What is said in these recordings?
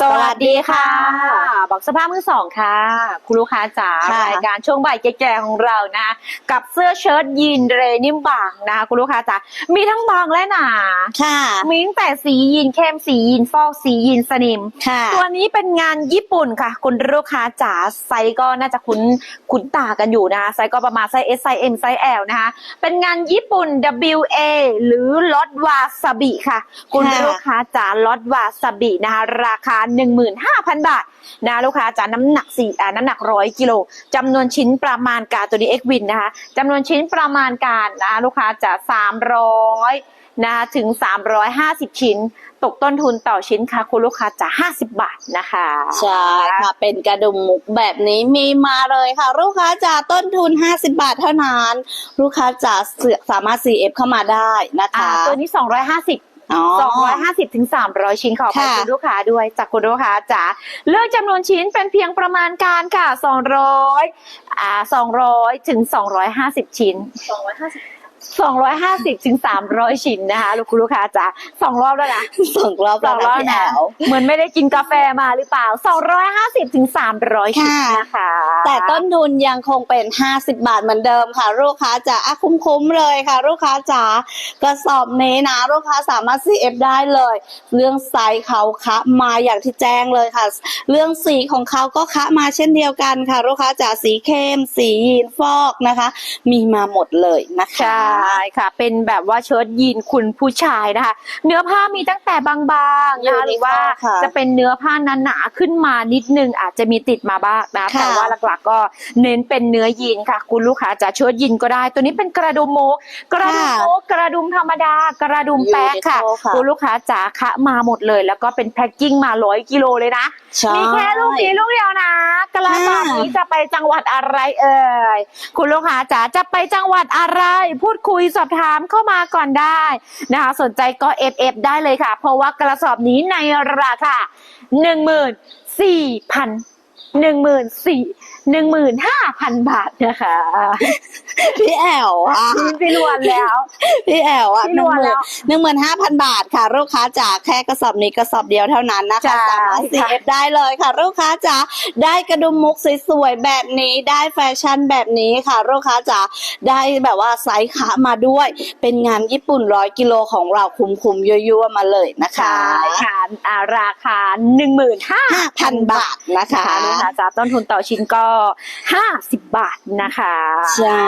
สวัสดีค่ะ บอกสภาพมือสองค่ะ คุณลูกค้าจ๋าค่ะรายการช่วงบ่ายแก่ๆของเรานะ กับเสื้อเชิ้ตยีนเรนิ่มบางนะคะคุณลูกค้าจ๋ามีทั้งบางและหนา ค่ะ มีตั้งแต่สียีนเข้มสียีนฟอกสียีนสนิมค่ะตัวนี้เป็นงานญี่ปุ่นค่ะ คุณลูกค้าจ๋าไซส์ก็น่าจะคุ้นคุ้นตากันอยู่นะคะไซส์ก็ประมาณไซส์ S ไซส์ M ไซส์ L นะคะ เป็นงานญี่ปุ่น WA หรือลอตวาซาบิค่ะ คุณค่ะลูกค้าจ๋าลอตวาซาบินะคะราคา15,000 บาทนะลูกค้าจ๋าน้ำหนักสี่อ่าน้ำหนักร้อยกิโลจำนวนชิ้นประมาณการตัวนี้ X Win นะคะจำนวนชิ้นประมาณการนะคะลูกค้าจ๋า300นะคะถึง 350 ชิ้น ตกต้นทุนต่อชิ้นค่ะคุณลูกค้าจ๋า50 บาทนะคะ ใช่ค่ะ เป็นกระดุมมุกแบบนี้มีมาเลยค่ะ ลูกค้าจะต้นทุน 50 บาทเท่านั้น ลูกค้าจะสามารถ CF เข้ามาได้นะอ่าคะตัวนี้ 250 อ๋อ250ถึง300ชิ้นขอไปค่ะคุณลูกค้าด้วยจากคุณลูกค้าจ๋าเลือกจำนวนชิ้นเป็นเพียงประมาณการค่ะ200อ่า200ถึง250ชิ้น 250ถึง300 ชิ้นนะคะ ลูกคุณลูกค้าจ๋าสองรอบแล้วนะส่งรอบสองรอบพี่นะแอลเหมือนไม่ได้กินกาแฟมาหรือเปล่า 250ถึง300 ชิ้นค่ะนะคะ แต่ต้นทุนยังคงเป็น 50 บาทเหมือนเดิมค่ะ ลูกค้าจะอะคุ้มๆเลยค่ะ ลูกค้าจ๋ากระสอบนี้นะ ลูกค้าสามารถ CF ได้เลย เรื่องไซส์เขาคะมาอย่างที่แจ้งเลยค่ะ เรื่องสีของเขาก็คะมาเช่นเดียวกันค่ะ ลูกค้าจ๋าสีเข้ม สียีนฟอกนะคะ มีมาหมดเลยนะคะ ใช่ค่ะ เป็นแบบว่าเชิ้ตยีนคุณผู้ชายนะคะ เนื้อผ้ามีตั้งแต่บางๆนะคะหรือว่าค่ะจะเป็นเนื้อผ้าหนาๆขึ้นมานิดนึงอาจจะมีติดมาบ้างนะค่ะแต่ว่าหลักๆก็เน้นเป็นเนื้อยีนค่ะ คุณลูกค้าจะเชิ้ตยีนก็ได้ ตัวนี้เป็นกระดุมโมกระดุมโมกระดุมธรรมดา กระดุมแป๊กค่ะยูนิโคค่ะคุณลูกค้าจ๋าคะมาหมดเลย แล้วก็เป็นแพ็คกิ้งมาร้อยกิโลเลยนะใช่มีแค่ลูกนี้ลูกเดียวนะกระสอบนี้จะไปจังหวัดอะไรเอ่ยคุณลูกค้าจ๋าจะไปจังหวัดอะไรพูดคุยสอบถามเข้ามาก่อนได้นะคะ สนใจก็เอฟเอฟได้เลยค่ะ เพราะว่ากระสอบนี้ในราคาหนึ่งหมื่นสี่พันหนึ่งหมื่นสี่ หนึ่งหมื่นห้าพันบาทนะคะ พี่แอลอะพี่พี่ลวนแล้ว พี่แอลอะพี่หนนึ่งวลหมื่แล้นวหนึ่งหมื่นห้าพันบาทค่ะ ลูกค้าจ๋าแค่กระสอบนี้กระสอบเดียวเท่านั้นนะใช่คะสามารถค่ะ CF ได้เลยค่ะ ลูกค้าจ๋าได้กระดุมมุกสวยๆแบบนี้ได้แฟชั่นแบบนี้ค่ะ ลูกค้าจ๋าได้แบบว่าไซส์ขามาด้วย เป็นงานญี่ปุ่นร้อยกิโลของเราคุ้มๆยั่วๆมาเลยนะคะใช่ค่ะอ่าราคาหนึ่งหมื่นห้าห้าพันบาทนะนะคะคะลูกค้าจ๋าต้นทุนต่อชิ้นก็ห้าสิบบาทนะคะ ใช่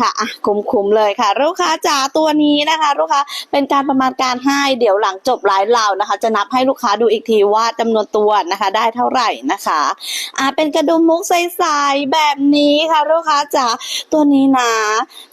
ค่ะอะคุ้มๆเลยค่ะ ลูกค้าจ๋าตัวนี้นะคะ ลูกค้าเป็นการประมาณการให้เดี๋ยวหลังจบไลฟ์เรานะคะ จะนับให้ลูกค้าดูอีกทีว่าจำนวนตัวนะคะ ได้เท่าไหร่นะคะอะเป็นกระดุมมุกใสๆแบบนี้ค่ะ ลูกค้าจ๋าตัวนี้นะ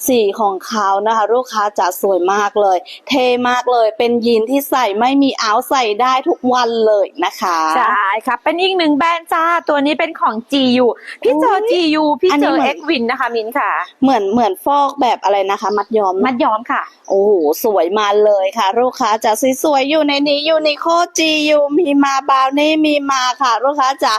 สีของเขานะคะ ลูกค้าจ๋าสวยมากเลย เท่มากเลยเป็นยีนที่ใส่ไม่มีอ้าวใส่ได้ทุกวันเลยนะคะใช่ค่ะเป็นอีกหนึ่งแบรนด์จ้าตัวนี้เป็นของ GU พี่เจออุ๊ย GU พี่อันเจนี้อเหมือน X Win นะคะมินค่ะ เหมือนเหมือนฟอกแบบอะไรนะคะ มัดย้อมมัดย้อมค่ะ โอ้โหสวยมาเลยค่ะ ลูกค้าจะสวยๆอยู่ในนี้ยูนิโคจียูมีมาบาวนี่มีมาค่ะ ลูกค้าจะ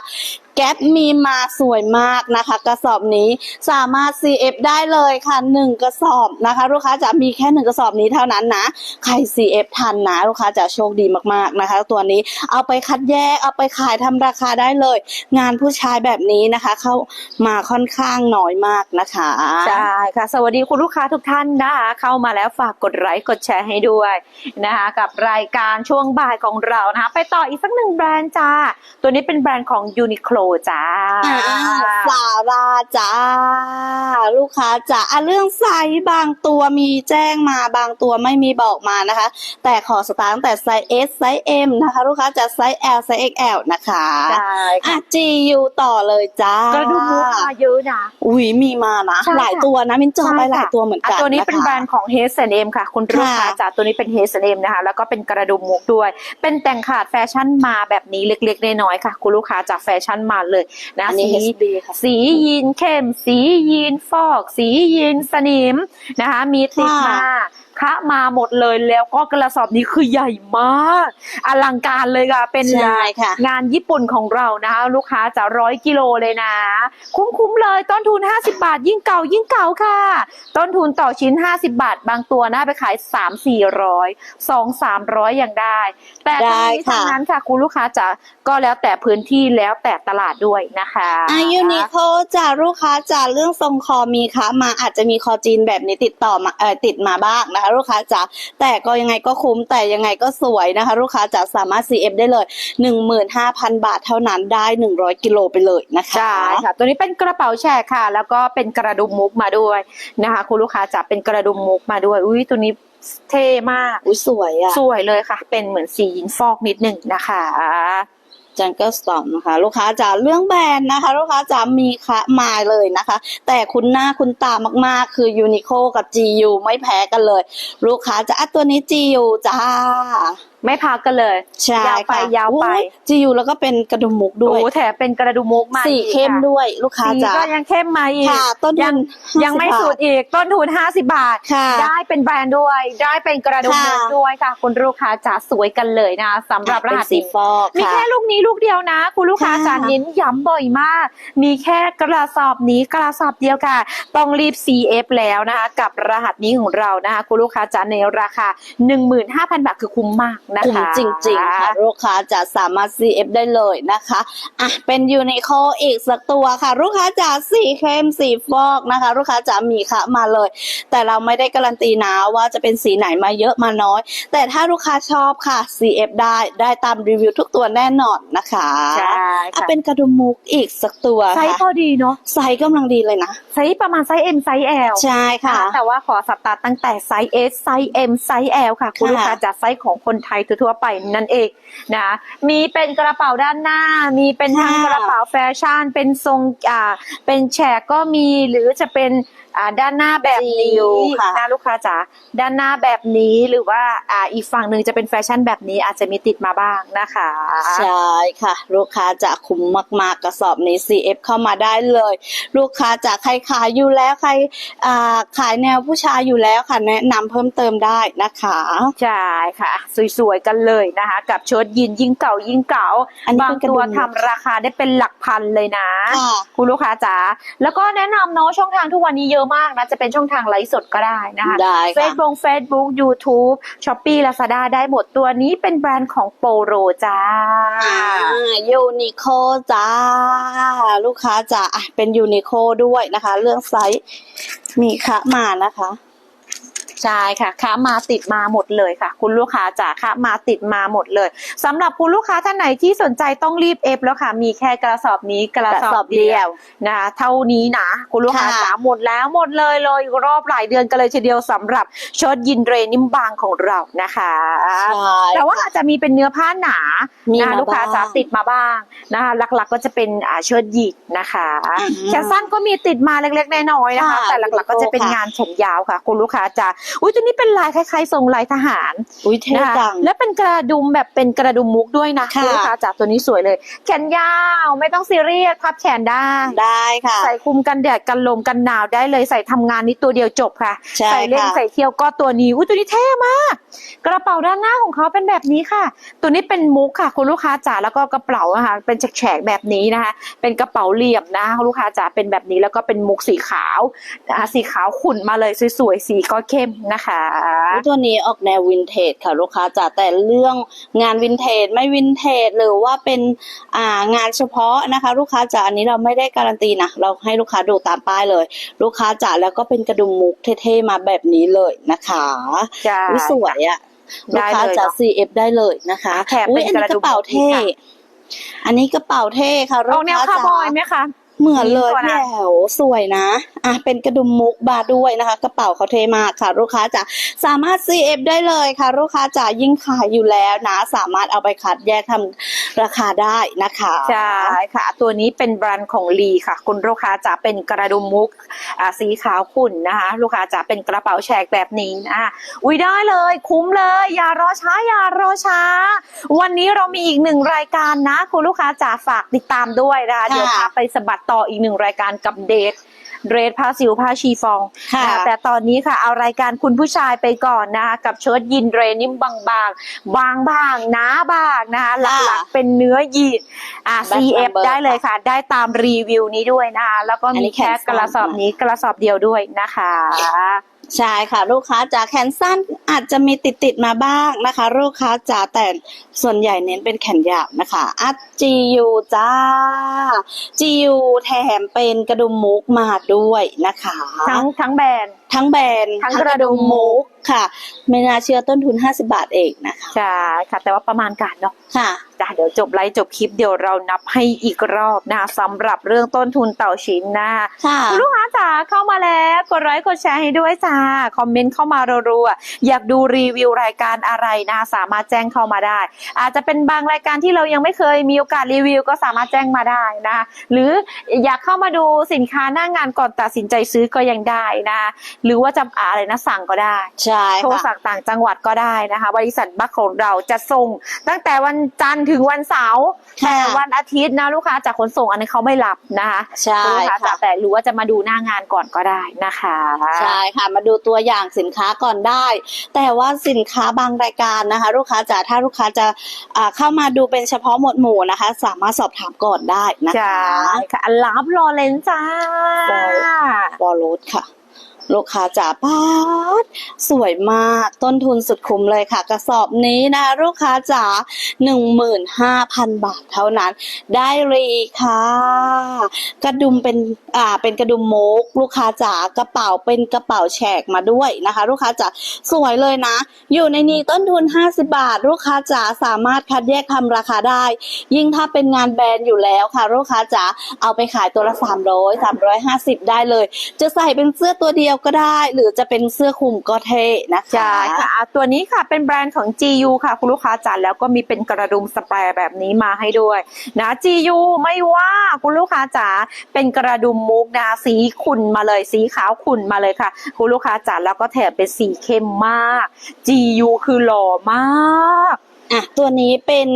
แก๊ปมีมาสวยมากนะคะ กระสอบนี้สามารถ CF ได้เลยค่ะหนึ่งกระสอบนะคะ ลูกค้าจะมีแค่หนึ่งกระสอบนี้เท่านั้นนะ ใคร CF ทันนะลูกค้าจะโชคดีมากๆนะคะ ตัวนี้เอาไปคัดแยกเอาไปขายทำราคาได้เลย งานผู้ชายแบบนี้นะคะ เข้ามาค่อนข้างน้อยมากนะคะใช่ค่ะ สวัสดีคุณลูกค้าทุกท่านนะคะเข้ามาแล้วฝากกดไลค์กดแชร์ให้ด้วยนะคะ กับรายการช่วงบ่ายของเรานะคะ ไปต่ออีกสักหนึ่งแบรนด์จ้าตัวนี้เป็นแบรนด์ของ Uniqlo จ้าอ่าสาราจ้า ลูกค้าจ๋าอะเรื่องไซส์บางตัวมีแจ้งมาบางตัวไม่มีบอกมานะคะ แต่ขอสตาร์ทตั้งแต่ไซส์ S ไซส์ M นะคะ ลูกค้าจะไซส์ L ไซส์ XL นะคะใช่อะค่ะ GU ต่อเลยจ้ากระดุมมุกมาเยอะนะอุ้ยมีมานะใช่ค่ะหลายตัวนะมินจอไปใช่ค่ะหลายตัวเหมือนกัอะนตัวนี้เป็นนะคะแบรนด์ของ H&M ค่ะ คุณลูกค้าค่ะจ๋าตัวนี้เป็น H&M นะคะ แล้วก็เป็นกระดุมมุกด้วย เป็นแต่งขาดแฟชั่นมาแบบนี้เล็กๆน้อยๆค่ะ คุณลูกค้าจากแฟชั่นมาเลยนะอันนี้สี HB ค่ะสียีนเข้ม สียีนฟอก สียีนสนิมนะคะมีติดมา ค่ะคะมาหมดเลยแล้วก็กระสอบนี้คือใหญ่มาก อลังการเลยค่ะ เป็นใช่ค่ะ งานญี่ปุ่นของเรานะคะ ลูกค้าจะร้อยกิโลเลยนะ คุ้มๆเลยต้นทุน 50 บาท ยิ่งเก่ายิ่งเก่าค่ะ ต้นทุนต่อชิ้น 50 บาท บางตัวนะไปขาย 3 400 2 300 อย่างได้ แต่ทั้งนี้ได้ค่ะทั้งนั้นค่ะคุณลูกค้าจะก็แล้วแต่พื้นที่แล้วแต่ตลาดด้วยนะคะอายูนิโคจากลูกค้าจากเรื่องทรงคอมีคะมาอาจจะมีคอจีนแบบนี้ติดต่อมาเอ่อติดมาบ้างนะคะลูกค้าจ๋าแต่ก็ยังไงก็คุ้มแต่ยังไงก็สวยนะคะ ลูกค้าจ๋าสามารถ CF ได้เลย 15,000 บาทเท่านั้นได้ 100 กิโลไปเลยนะคะใช่ค่ะตัวนี้เป็นกระเป๋าแชร์ค่ะ แล้วก็เป็นกระดุมมุกมาด้วยนะคะคุณลูกค้าจะเป็นกระดุมมุกมาด้วยอุ้ยตัวนี้เท่มากอุ้ยสวยอะสวยเลยค่ะ เป็นเหมือนสียินฟอกนิดหนึ่งนะคะ จังเกิลสตอมนะคะ ลูกค้าจ๋าเรื่องแบรนด์นะคะ ลูกค้าจ๋ามีคะมาเลยนะคะ แต่คุณหน้าคุณตามากๆ คือยูนิโคกับ GU ไม่แพ้กันเลย ลูกค้าจ๋าอะตัวนี้ GU จ้า ไม่พักกันเลยใช่ยาวไปค่ะยาวไปอุ๊จียูแล้วก็เป็นกระดุมมุกด้วยโอ้แถมเป็นกระดุมมุกมาสีอีกเข้มค่ะด้วยลูกค้าสีจ๋าก็ยังเข้มมาอีกค่ะ ต้นทุยังนยังไม่50สุดอีกต้นทุน50บาทค่ะได้เป็นแบรนด์ด้วย ได้เป็นกระดุมมุกค่ะด้วยค่ะ คุณลูกค้าจ๋าสวยกันเลยนะสำหรับรเป็นหัสสีนี้ฟอกมีค่ะแค่ลูกนี้ลูกเดียวนะ คุณลูกค้าค่ะจ๋าเน้นย้ำบ่อยมาก มีแค่กระสอบนี้กระสอบเดียวค่ะต้องรีบ CF แล้วนะคะ กับรหัสนี้ของเรานะคะคุณลูกค้าจ๋าในราคา 15,000 บาทคือคุ้มมากนะคะคุ้มจริง ๆ ค่ะ ลูกค้าจะสามารถ CF ได้เลยนะคะอะเป็นยูนิโคอีกสักตัวค่ะ ลูกค้าจ๋าสีเข้มสีฟอกนะคะ ลูกค้าจ๋ามีค่ะมาเลย แต่เราไม่ได้การันตีนะว่าจะเป็นสีไหนมาเยอะมาน้อย แต่ถ้าลูกค้าชอบค่ะ CF ได้ได้ตามรีวิวทุกตัวแน่นอนนะคะใช่อะค่ะเป็นกระดุมมุกอีกสักตัวไซส์พค่ะอดีเนาะไซส์กำลังดีเลยนะไซส์ประมาณไซส์ M ไซส์ L ใช่ค่ะ แต่ว่าขอสตาร์ทตั้งแต่ไซส์ S ไซส์ M ไซส์ L ค่ะ คุณค่ะลูกค้าจากไซส์ของคนไทยทั่วๆไปนั่นเองนะมีเป็นกระเป๋าด้านหน้า มีเป็นทั้งกระเป๋าแฟชั่น เป็นทรงอ่าเป็นแฉกก็มีหรือจะเป็น อ่าด้านหน้าแบบนี้จิ๋วค่ะนะลูกค้าจ๋าด้านหน้าแบบนี้หรือว่าอ่าอีกฝั่งหนึ่งจะเป็นแฟชั่นแบบนี้อาจจะมีติดมาบ้างนะคะใช่ค่ะ ลูกค้าจะคุ้มมากๆกระสอบนี้ CF เข้ามาได้เลย ลูกค้าจะใครขายอยู่แล้วใครอ่าขายแนวผู้ชายอยู่แล้วค่ะแนะนำเพิ่มเติมได้นะคะใช่ค่ะ สวยๆกันเลยนะคะ กับชุดยินยิ่งเก่ายิ่งเก่าอันนี้บาเป็งนกระตัดุวมทำราคาได้เป็นหลักพันเลยนะค่ะคุณลูกค้าจ๋าแล้วก็แนะนำเนาะช่องทางทุกวันนี้เยอะมากนะ จะเป็นช่องทางไลฟ์สดก็ได้นะคะได้เฟค่ะซบุ๊กเฟซบุ๊กยูทูบช้อปปี้ลาซาด้าได้หมดตัวนี้เป็นแบรนด์ของโปโรจ้ายูนิโคจ้า ลูกค้าจะอะเป็นยูนิโคด้วยนะคะ เรื่องไซส์มีคะมานะคะ ใช่ค่ะค้ามาติดมาหมดเลยค่ะ คุณลูกค้าจ๋าค้ามาติดมาหมดเลยสำหรับคุณลูกค้าท่านไหนที่สนใจต้องรีบเอฟแล้วค่ะ มีแค่กระสอบนี้กระสอบเดียวนะคะเท่านี้นะคุณลูกค้าค่ะจ๋าหมดแล้วหมดเลยเลยรอบหลายเดือนกันเลยทีเดียวสำหรับชดยินเรนิมบางของเรานะคะใช่แต่ว่าอาจจะมีเป็นเนื้อผ้าหนามีนะมาลูกค้าบ้างจ๋าติดมาบ้างนะคะหลักๆก็จะเป็นอ่าเชิดหยิกนะคะอืมแขนสั้นก็มีติดมาเล็กๆน้อยๆนะคะค่ะแต่หลักๆก็จะเป็นค่ะงานแขนยาวค่ะ คุณลูกค้าจ๋าอุ้ยตัวนี้เป็นลายคล้ายๆทรงลายทหารอุ้ยเท่นะคะจังและเป็นกระดุมแบบเป็นกระดุมมุกด้วยนะค่ะณลูกค้าจ๋าตัวนี้สวยเลย แขนยาวไม่ต้องซีเรียสพับแขนได้ได้ค่ะ ใส่คลุมกันแดดกันลมกันหนาวได้เลยใส่ทำงานนี้ตัวเดียวจบค่ะใช่ใส่เล่นค่ะใส่เที่ยวก็ตัวนี้อุ้ยตัวนี้เท่มาก กระเป๋าด้านหน้าของเขาเป็นแบบนี้ค่ะ ตัวนี้เป็นมุกค่ะ คุณลูกค้าจ๋าแล้วก็กระเป๋าอะค่ะเป็นแฉกๆแบบนี้นะคะ เป็นกระเป๋าเหลี่ยมนะคุณลูกค้าจ๋าเป็นแบบนี้แล้วก็เป็นมุกสีขาวนะคะสีขาวขุ่นมาเลยสวยๆสีก็เข้มนะคะตัวนี้ออกแนววินเทจค่ะลูกค้าจ๋าแต่เรื่องงานวินเทจไม่วินเทจหรือว่าเป็นอ่างานเฉพาะนะคะ ลูกค้าจ๋าอันนี้เราไม่ได้การันตีนะเราให้ลูกค้าดูตามป้ายเลย ลูกค้าจ๋าแล้วก็เป็นกระดุมมุกเท่ๆมาแบบนี้เลยนะคะใช่อุ๊ยสวยอะลูกได้ค้าเลยจ๋าเนอะ CF ได้เลยนะคะแถมอุ๊ยเป็นอันนี้กระกดุมระเป๋าเท่ค่ะอันนี้กระเป๋าเท่ค่ะอลูอกกแนวค้าคาจ๋าร์บอยไหมคะ เหมือนเลยมีตัวนะพี่แอวสวยนะอะเป็นกระดุมมุกบาร์ด้วยนะคะ กระเป๋าเขาเทมากค่ะ ลูกค้าจ๋าสามารถ CF ได้เลยค่ะ ลูกค้าจ๋ายิ่งขายอยู่แล้วนะ สามารถเอาไปคัดแยกทำราคาได้นะคะใช่ค่ะ ตัวนี้เป็นแบรนด์ของลีค่ะ คุณลูกค้าจะเป็นกระดุมมุกอ่าสีขาวขุ่นนะคะ ลูกค้าจะเป็นกระเป๋าแฉกแบบนี้นะอุ้ยได้เลย คุ้มเลย อย่ารอช้าอย่ารอช้า วันนี้เรามีอีกหนึ่งรายการนะ คุณลูกค้าจ๋าฝากติดตามด้วยนะคะค่ะเดี๋ยวพาไปสะบัดต่ออีกหนึ่งรายการกับเดทเดรสผ้าสิวผ้าชีฟองค่ะนแต่ตอนนี้ค่ะ เอารายการคุณผู้ชายไปก่อนนะคะกับเชิ้ตยีนเดรนิ่มบางๆบางบางๆหนาบางนะคะหลักๆเป็นเนื้อยีนอะ Back CF number ได้เลยค่ะ ได้ตามรีวิวนี้ด้วยนะคะแล้วก็อันมีนี้แขแค่นสั้นกระสอบนี้กระสอบเดียวด้วยนะคะ ใช่ค่ะ ลูกค้าจ๋าแขนสั้นอาจจะมีติดติดมาบ้างนะคะ ลูกค้าจ๋าแต่ส่วนใหญ่เน้นเป็นแขนยาวนะคะอัดจียูจ้าจียูแถมเป็นกระดุมมุกมาด้วยนะคะ ทั้งทั้งแบรนด์ทั้งแบรนด์ทั้งกระดุมมุกค่ะ ไม่น่าเชื่อต้นทุน 50 บาทเองนะคะใช่ค่ะ แต่ว่าประมาณการเนาะค่ะจ้ะเดี๋ยวจบไลฟ์จบคลิปเดี๋ยวเรานับให้อีกรอบนะคะสำหรับเรื่องต้นทุนเต่าชิ้นนะคะค่ะคุณลูกค้าจ๋าเข้ามาแล้วกดไลค์กดแชร์ให้ด้วยจ้าคอมเมนต์เข้ามารัวๆอยากดูรีวิวรายการอะไรนะสามารถแจ้งเข้ามาได้ อาจจะเป็นบางรายการที่เรายังไม่เคยมีโอกาสรีวิว ก็สามารถแจ้งมาได้นะคะหรืออยากเข้ามาดูสินค้าหน้างานก่อนตัดสินใจซื้อก็ยังได้นะหรือว่าจะอะไรนะสั่งก็ได้ใช่โทรค่ะสั่งต่างจังหวัดก็ได้นะคะ บริษัทบัคของเราจะส่ง ตั้งแต่วันจันทร์ถึงวันเสาร์ค่ะแต่วันอาทิตย์นะลูกค้าจากขนส่งอันนี้เขาไม่รับนะคะใช่คุณลูกค้าค่ะจ๋าแต่รู้ว่าจะมาดูหน้างานก่อนก็ได้นะคะใช่ค่ะมาดูตัวอย่างสินค้าก่อนได้ แต่ว่าสินค้าบางรายการนะคะ ลูกค้าจ๋าถ้าลูกค้าจะอ่าเข้ามาดูเป็นเฉพาะหมวดหมู่นะคะ สามารถสอบถามก่อนได้นะใช่คะค่ะรับรอเลนจ้าบอลลูดค่ะ ลูกค้าจ๋าป้าดสวยมากต้นทุนสุดคุ้มเลยค่ะ กระสอบนี้นะ ลูกค้าจ๋าหนึ่งหมื่นห้าพันบาทเท่านั้น ได้เลยค่ะ กระดุมเป็นอ่าเป็นกระดุมโมก ลูกค้าจ๋ากระเป๋าเป็นกระเป๋าแฉกมาด้วยนะคะ ลูกค้าจ๋าสวยเลยนะ อยู่ในนี้ต้นทุน 50 บาท ลูกค้าจ๋าสามารถคัดแยกทำราคาได้ ยิ่งถ้าเป็นงานแบรนด์อยู่แล้วค่ะ ลูกค้าจ๋าเอาไปขายตัวละ 300 350 ได้เลย จะใส่เป็นเสื้อตัวเดียวก็ได้ หรือจะเป็นเสื้อคลุมก็เท่นะคะใช่ค่ะตัวนี้ค่ะเป็นแบรนด์ของ GU ค่ะ คุณลูกค้าจ๋าแล้วก็มีเป็นกระดุมสแปรแบบนี้มาให้ด้วยนะ GU ไม่ว่าคุณลูกค้าจ๋าเป็นกระดุมมุกนะสีขุ่นมาเลยสีขาวขุ่นมาเลยค่ะ คุณลูกค้าจ๋าแล้วก็แถมเป็นสีเข้มมาก GU คือหล่อมาก อะตัวนี้เป็น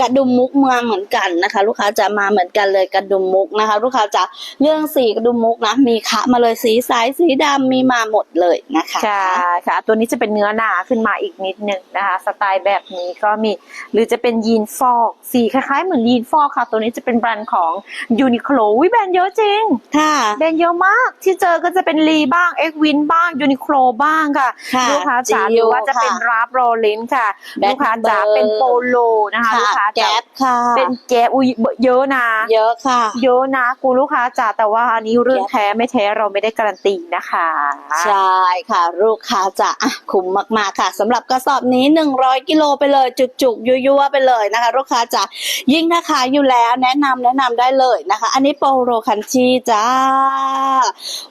กระดุมมุกมาเหมือนกันนะคะ ลูกค้าจะมาเหมือนกันเลยกระดุมมุกนะคะ ลูกค้าจะเรื่องสีกระดุมมุกนะมีคะมาเลยสีสายสีดำมีมาหมดเลยนะคะใช่ค่ะ ตัวนี้จะเป็นเนื้อหนาขึ้นมาอีกนิดนึงนะคะ สไตล์แบบนี้ก็มี หรือจะเป็นยีนฟอกสีคล้ายๆเหมือนยีนฟอกค่ะ ตัวนี้จะเป็นแบรนด์ของยูนิโคลวิแบรนด์เยอะจริงค่ะแบรนด์เยอะมากที่เจอก็จะเป็นลีบ้างเอ็กวินบ้างยูนิโคลบ้างค่ะค่ะลูกค้าจ๋า GU หรือว่าจะเป็นค่ะราฟโรลินค่ะ Back ลูกค้าจ๋า number เป็นโปโลนะคะลูกค้าจ๋าแก๊ปค่ะ เป็นแกะอุ้ยเยอะนะเยอะค่ะ เยอะนะกูลูกค้าจ๋าแต่ว่าอันนี้เรื่องแก๊ปแท้ไม่แท้เราไม่ได้การันตีนะคะ ใช่ค่ะ ลูกค้าจะอะคุ้มมากๆค่ะสำหรับกระสอบนี้ 100กิโลไปเลย จุกๆยั่วๆไปเลยนะคะ ลูกค้าจะยิ่งถ้าขายอยู่แล้วแนะนำแนะนำได้เลยนะคะ อันนี้โปโลคันชีจ้า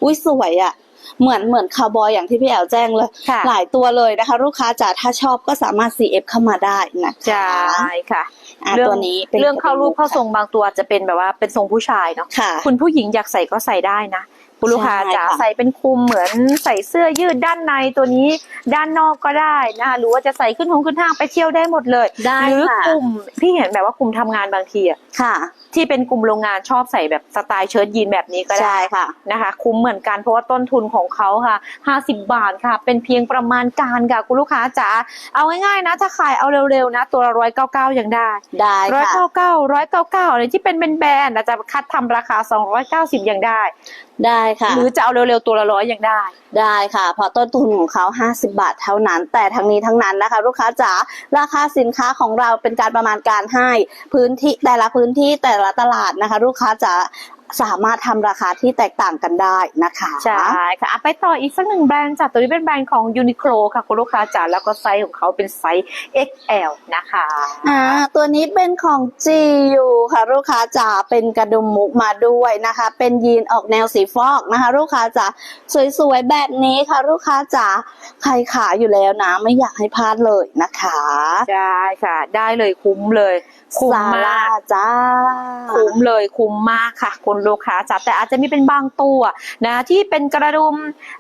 อุ้ยสวยอะ เหมือนเหมือนคาวบอยอย่างที่พี่แอลแจ้งเลยค่ะหลายตัวเลยนะคะ ลูกค้าจ๋าถ้าชอบก็สามารถ CF เข้ามาได้นะคะใช่ค่ะอะเรื่องตัวนี้ป็นเรื่องเข้ารูปเข้าทรงค่ะบางตัวจะเป็นแบบว่าเป็นทรงผู้ชายเนาะค่ะคุณผู้หญิงอยากใส่ก็ใส่ได้นะ คุณลูกค้าใช่จ๋าค่ะใส่เป็นคลุมเหมือนใส่เสื้อยืดด้านในตัวนี้ด้านนอกก็ได้นะคะหรือว่าจะใส่ขึ้นทงขึ้นทางไปเที่ยวได้หมดเลยได้หรือค่ะกลุ่มพี่เห็นแบบว่ากลุ่มทำงานบางทีอะค่ะ ที่เป็นกลุ่มโรงงานชอบใส่แบบสไตล์เชิ้ตยีนแบบนี้ก็ได้ใช่ค่ะนะคะ คุ้มเหมือนกันเพราะว่าต้นทุนของเขาค่ะ 50 บาทค่ะ เป็นเพียงประมาณการค่ะคุณลูกค้าจ๋าเอาง่ายๆนะ ถ้าขายเอาเร็วๆนะ ตัวละร้อยเก้าเก้ายังได้ได้ร้อยค่ะเก้าเก้าร้อยเก้าเก้าอะไรที่เป็นแบรนด์ๆอาจจะคัดทำราคาสองร้อยเก้าสิบยังได้ ได้ค่ะ หรือจะเอาเร็วๆตัวละร้อยยังได้ ได้ค่ะ เพราะต้นทุนของเขา 50 บาทเท่านั้น แต่ทั้งนี้ทั้งนั้นนะคะ ลูกค้าจ๋าราคาสินค้าของเราเป็นการประมาณการให้พื้นที่แต่ละพื้นที่แต่ละตลาดนะคะ ลูกค้าจ๋า สามารถทำราคาที่แตกต่างกันได้นะคะใช่ค่ะอะไปต่ออีกสักหนึ่งแบรนด์จ้ะตัวนี้เป็นแบรนด์ของ Uniqlo ค่ะคุณลูกค้าจ๋าแล้วก็ไซส์ของเขาเป็นไซส์ XL นะคะอ่าตัวนี้เป็นของ GU ค่ะลูกค้าจ๋าเป็นกระดุมมุกมาด้วยนะคะ เป็นยีนออกแนวสีฟอกนะคะลูกค้าจ๋าสวยๆแบบนี้ค่ะลูกค้าจ๋าใครขายอยู่แล้วนะไม่อยากให้พลาดเลยนะคะใช่ค่ะ ได้เลยคุ้มเลยคุ้มซาร่ามากจ้าคุ้มเลยคุ้มมากค่ะคุณคุณลูกค้าจ๋าแต่อาจจะมีเป็นบางตัวนะที่เป็นกระดุม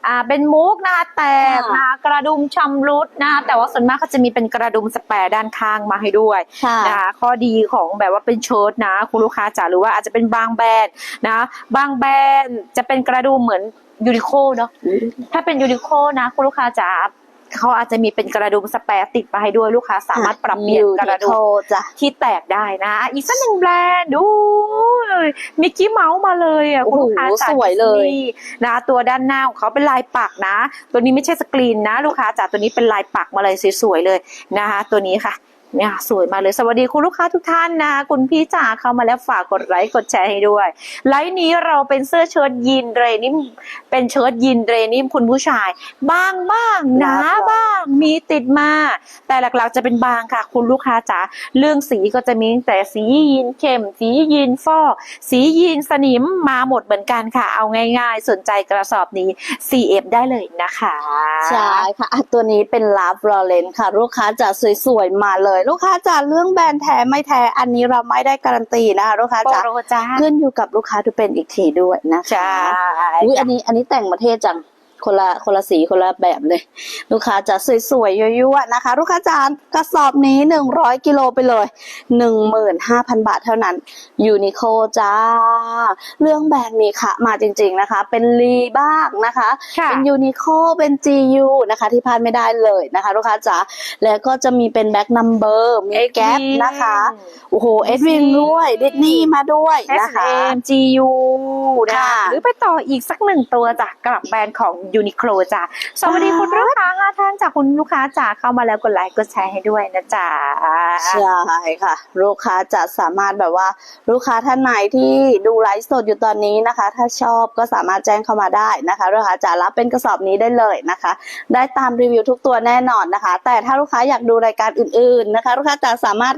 อ่าเป็นมุกนะคะแตกค่ะนะคะกระดุมชำรุดนะคะแต่ว่าส่วนมากเขาจะมีเป็นกระดุมสแปร์ด้านข้างมาให้ด้วยค่ะนะคะข้อดีของแบบว่าเป็นเชิ้ตนะ คุณลูกค้าจ๋าหรือว่าอาจจะเป็นบางแบรนด์นะบางแบรนด์จะเป็นกระดุมเหมือนยูนิโคเนาะถ้าเป็นยูนิโคนะ คุณลูกค้าจ๋าเขาอาจจะมีเป็นกระดุมสแปร์ติดมาให้ด้วยลูกค้าสามารถปรับเปลี่ยนกระดุโคมจ้ะที่แตกได้นะ อีกสักหนึ่งแบรนด์ดู มิกกี้เมาส์มาเลยอะโอ้คุณโหลูกค้าจ๋าสวยเลยนี่นะ ตัวด้านหน้าของเขาเป็นลายปักนะ ตัวนี้ไม่ใช่สกรีนนะ ลูกค้าจ๋าตัวนี้เป็นลายปักมาเลยสวยๆเลยนะคะ ตัวนี้ค่ะ เนี่ยสวยมาเลยสวัสดีคุณลูกค้าทุกท่านนะ คุณพี่จ๋าเข้ามาแล้วฝากกดไลค์กดแชร์ให้ด้วย ไลฟ์นี้เราเป็นเสื้อเชิ้ตยีนเดรนิมเป็นเชิ้ตยีนเดรนิมคุณผู้ชาย บางบ้างหนาบ้างมีติดมา แต่หลักๆจะเป็นบางค่ะ คุณลูกค้าจ๋าเรื่องสีก็จะมีตั้งแต่สียีนเข้ม สียีนฟอกสียีนสนิมมาหมดเหมือนกันค่ะ เอาง่าย ๆ สนใจกระสอบนี้ CF ได้เลยนะคะใช่ค่ะอะตัวนี้เป็นลาฟลอเรนค่ะ ลูกค้าจะสวยๆมาเลยลูกค้าจะเรื่องแบรนด์แท้ไม่แท้อันนี้เราไม่ได้การันตีนะคะลูกค้าโปจะรจ้าขึ้นอยู่กับลูกค้าทุกเป็นอีกทีด้วยนะคะใช่อุ้ยอันนี้อันนี้แต่งประเทศจัง คนละคนละสีคนละแบบเลย ลูกค้าจะสวยๆยั่วๆนะคะ ลูกค้าจานกระสอบนี้หนึ่งร้อยกิโลไปเลยหนึ่งหมื่นห้าพันบาทเท่านั้นยูนิโคจ้า เรื่องแบรนด์มีค่ะ มาจริงๆนะคะ เป็นรีบ้างนะคะค่ะเป็นยูนิโคเป็น GU นะคะ ที่พลาดไม่ได้เลยนะคะ ลูกค้าจ๋าแล้วก็จะมีเป็นแบ็คนัมเบอร์มีแก๊ปนะคะโอ้โหเอ็ดวินด้วยดิสนีย์มาด้วยนะคะ S&M GU นะค่ะหรือไปต่ออีกสักหนึ่งตัวจ้ะกับแบรนด์ของ Uniqlo จ้ะสวัสดีคุณลูกค้าค่ะท่านจากคุณลูกค้าจ๋าเข้ามาแล้วกดไลค์กดแชร์ให้ด้วยนะจ๊ะใช่ค่ะ ลูกค้าจะสามารถแบบว่า ลูกค้าท่านไหนที่ดูไลฟ์สดอยู่ตอนนี้นะคะ ถ้าชอบก็สามารถแจ้งเข้ามาได้นะคะลูกค้าจะรับเป็นกระสอบนี้ได้เลยนะคะ ได้ตามรีวิวทุกตัวแน่นอนนะคะ แต่ถ้าลูกค้าอยากดูรายการอื่น ๆนะคะ ลูกค้าจะสามารถ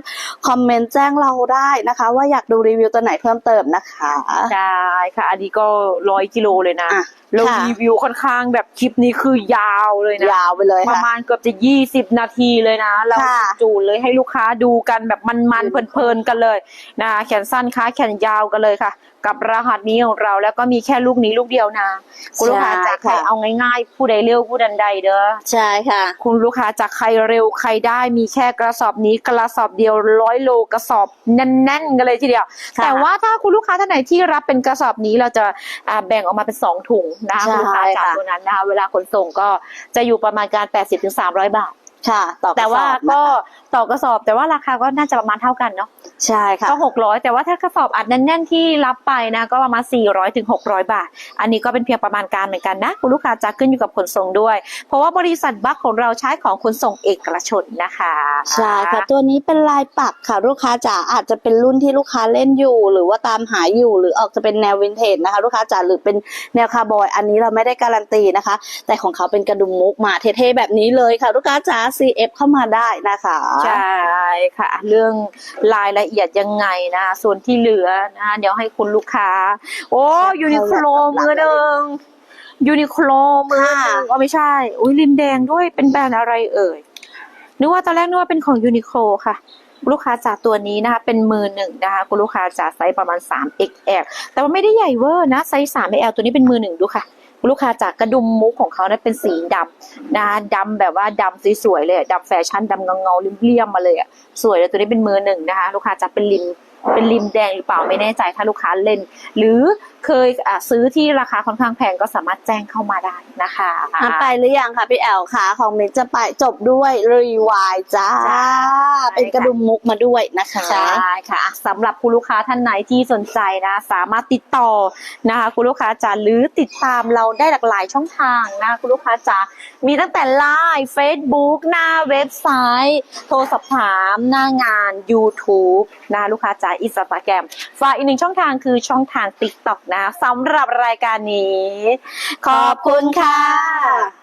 คอมเมนต์แจ้งเราได้นะคะ ว่าอยากดูรีวิวตัวไหนเพิ่มเติมนะคะใช่ค่ะ อันนี้ก็ร้อยกิโลเลยนะอะเราค่ะรีวิวค่อนข้างแบบคลิปนี้คือยาวเลยนะยาวไปเลยประค่ะมาณเกือบจะ20นาทีเลยนะ เราค่ะ จูนเลยให้ลูกค้าดูกันแบบมันๆเพลินๆกันเลยนะแขนสั้นค้าแขนยาวกันเลยค่ะกับรหัสนี้ของเราแล้วก็มีแค่ลูกนี้ลูกเดียวนะ คุณลูกค้าจากใครเอาง่ายๆ ผู้ใดเร็วผู้ดันใดเด้อใช่ค่ะ คุณลูกค้าจากใครเร็วใครได้มีแค่กระสอบนี้กระสอบเดียวร้อยโลกระสอบแน่นๆกันเลยทีเดียวค่ะแต่ว่าถ้าคุณลูกค้าท่านไหนที่รับเป็นกระสอบนี้เราจะอ่าแบ่งออกมาเป็นสองถุงนะคะใช่คุณลูกค้าจากค่ะตัวนั้นนะคะเวลาขนส่งก็จะอยู่ประมาณการ 80-300 บาทค่ะต่อกระแต่ว่าสอบก็นะคะต่อกระสอบ แต่ว่าราคาก็น่าจะประมาณเท่ากันเนาะใช่ค่ะก็หกร้อยแต่ว่าถ้ากระสอบอัดแน่นๆที่รับไปนะก็ประมาณสี่ร้อยถึงหกร้อยบาท อันนี้ก็เป็นเพียงประมาณการเหมือนกันนะคุณลูกค้าจะขึ้นอยู่กับขนส่งด้วย เพราะว่าบริษัทบัคของเราใช้ของขนส่งเอกชนนะคะใช่ค่ะตัวนี้เป็นลายปักค่ะ ลูกค้าจ๋าอาจจะเป็นรุ่นที่ลูกค้าเล่นอยู่ หรือว่าตามหาอยู่หรือออกจะเป็นแนววินเทจนะคะ ลูกค้าจ๋าหรือเป็นแนวคาร์บอย อันนี้เราไม่ได้การันตีนะคะ แต่ของเขาเป็นกระดุมมุกมาเท่ๆแบบนี้เลยค่ะ ลูกค้าจ๋า CF เข้ามาได้นะคะใช่ค่ะ เรื่องรายละเอียดยังไงนะส่วนที่เหลือนะเดี๋ยวให้คุณลูกค้า โอ้ยูนิโคลมือหนึ่งยูนิโคลมือหนึ่งค่ะอ๋อไม่ใช่ อุ้ยริมแดงด้วยเป็นแบรนด์อะไรเอ่ยนึกว่าตอนแรกนึกว่าเป็นของยูนิโคลค่ะลูกค้าจากตัวนี้นะคะเป็นมือหนึ่งนะคะคุณลูกค้าจากไซส์ประมาณ 3 XL แต่ว่าไม่ได้ใหญ่เวอร์นะไซส์ 3XL ตัวนี้เป็นมือหนึ่งดูค่ะคุณ ลูกค้าจากกระดุมมุกของเขานะเป็นสีดำนะดำแบบว่าดำสวยๆเลยดำแฟชั่นดำเงาๆเลี่ยมๆมาเลยอะสวยเลยตัวนี้เป็นมือหนึ่งนะคะ ลูกค้าจะเป็นริมเป็นริมแดงหรือเปล่าไม่แน่ใจถ้าลูกค้าเล่น หรือเคยอะซื้อที่ราคาค่อนข้างแพงก็สามารถแจ้งเข้ามาได้นะคะอะไปหรือยังคะพี่แอลคะของมิตรจะไปจบด้วยรีวายจ้าจ้า เป็นกระดุมมุกมาด้วยนะคะใช่ค่ะสำหรับคุณลูกค้าท่านไหนที่สนใจนะ สามารถติดต่อนะคะคุณลูกค้าจ๋าหรือติดตามเราได้หลากหลายช่องทางนะคะคุณลูกค้าจ๋ามีตั้งแต่ไลน์ Facebook หน้าเว็บไซต์ โทรสอบถามหน้างาน YouTube นะลูกค้าจ๋าอินสตาแกรมฝากอีกหนึ่งช่องทางคือช่องทาง TikTok นะสำหรับรายการนี้ ขอบคุณค่ะ